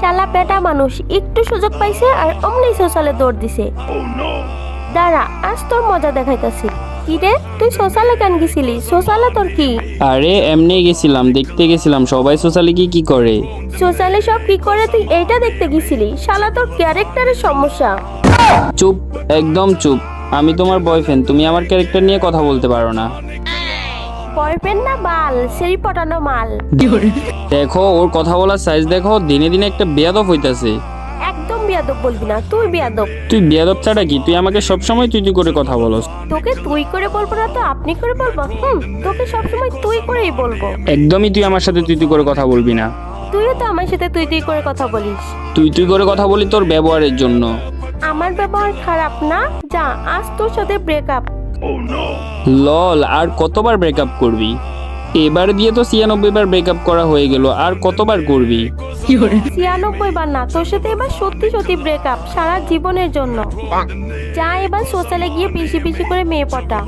শালা বেটা মানুষ একটু সুযোগ পাইছে আর অমনি সোশ্যালে দৌড় দিছে। দাঁড়া আজ তোর মজা দেখাইতাছি। কি রে তুই সোশ্যালে কেন গেছিলি? সোশ্যালে তোর কি? আরে এমনি গেছিলাম দেখতে গেছিলাম সবাই সোশ্যালে কি কি করে? সোশ্যালে সব কি করে তুই এইটা দেখতে গেছিলি? শালা তোর ক্যারেক্টারের সমস্যা। চুপ একদম চুপ। আমি তোমার বয়ফ্রেন্ড তুমি আমার ক্যারেক্টার নিয়ে কথা বলতে পারো না। বয়ফ্রেন্ড না বাল সেই পটানো মাল। দেখো ওর কথা বলার সাইজ দেখো দিনে দিনে একটা বেয়াদব হইতাছে। একদম বিয়াদব বলবি না তুই বিয়াদব। তুই বেয়াদব ছাড়া কি? তুই আমাকে সবসময় তুই তুই করে কথা বলস। তোকে তুই করে বলব না তো আপনি করে বলব? হুম তোকে সবসময় তুই করেই বলব। একদমই তুই আমার সাথে তুই তুই করে কথা বলবি না। তুইও তো আমার সাথে তুই তুই করে কথা বলিস। তুই তুই করে কথা বলি তোর ব্যবহারের জন্য। আমার ব্যবহার খারাপ না? যা আজ তোর সাথে ব্রেকআপ লল, আর কতবার ব্রেকআপ করবি? এবার দিয়ে তো ছিয়ানব্বই বার ব্রেকআপ করা হয়ে গেল, আর কতবার করবি? ছিয়ানব্বই বার না, তোর সাথে এবার সত্যি সত্যি ব্রেকআপ সারা জীবনের জন্য। যা এবার সোশ্যালে গিয়ে বেশি বেশি করে মেয়ে পটা।